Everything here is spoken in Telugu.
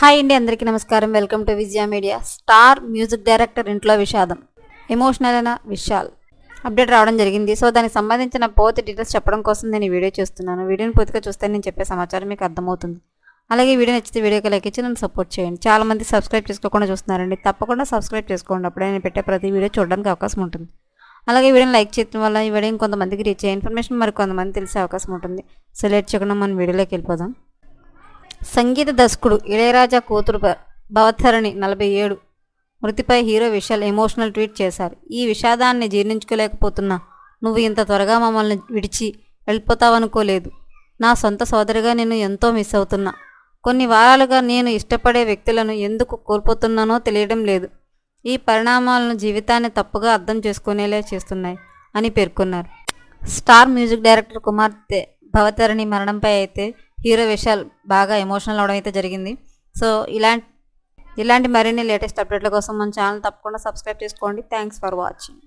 హాయ్ అండి అందరికీ నమస్కారం. Welcome to Vijaya media. Star music director ఇంట్లో విషాదం. ఎమోషనల్ అయిన విషయాలు అప్డేట్ రావడం జరిగింది. సో దానికి సంబంధించిన పూర్తి డీటెయిల్స్ చెప్పడం కోసం నేను ఈ వీడియో చేస్తున్నాను. వీడియోని పూర్తిగా చూస్తే నేను చెప్పే సమాచారం మీకు అర్థమవుతుంది. అలాగే వీడియో నచ్చితే వీడియోకి లైక్ ఇచ్చి నన్ను సపోర్ట్ చేయండి. చాలామంది సబ్స్క్రైబ్ చేసుకోకుండా చూస్తున్నారండి. తప్పకుండా సబ్స్క్రైబ్ చేసుకోండి. అప్పుడే నేను పెట్టే ప్రతి వీడియో చూడడానికి అవకాశం ఉంటుంది. అలాగే వీడియోని లైక్ చేయడం వల్ల ఈ వీడియో కొంతమందికి రీచ్ అయ్యే ఇన్ఫర్మేషన్ మరి కొంతమంది తెలిసే అవకాశం ఉంటుంది. సో లేట్ చేయకుండా మనం వీడియోలోకి వెళ్ళిపోదాం. సంగీత దర్శకుడు ఇళయరాజా కూతురు భ- భవత్సరణి నలభై ఏడు. మృతిపై హీరో విశాల్ ఎమోషనల్ ట్వీట్ చేశారు. ఈ విషాదాన్ని జీర్ణించుకోలేకపోతున్నా నువ్వు ఇంత త్వరగా మమ్మల్ని విడిచి వెళ్ళిపోతావనుకోలేదు. నా సొంత సోదరిగా నేను ఎంతో మిస్ అవుతున్నా. కొన్ని వారాలుగా నేను ఇష్టపడే వ్యక్తులను ఎందుకు కోల్పోతున్నానో తెలియడం లేదు. ఈ పరిణామాలను జీవితాన్ని తప్పుగా అర్థం చేసుకునేలా చేస్తున్నాయి అని పేర్కొన్నారు. స్టార్ మ్యూజిక్ డైరెక్టర్ కుమార్తె భవతరణి మరణంపై అయితే హీరో విశాల్ బాగా ఎమోషనల్ అవడం అయితే జరిగింది. సో ఇలాంటి ఇలాంటి మరిన్ని లేటెస్ట్ అప్డేట్ల కోసం మన ఛానల్ తప్పకుండా సబ్స్క్రైబ్ చేసుకోండి. Thanks for watching.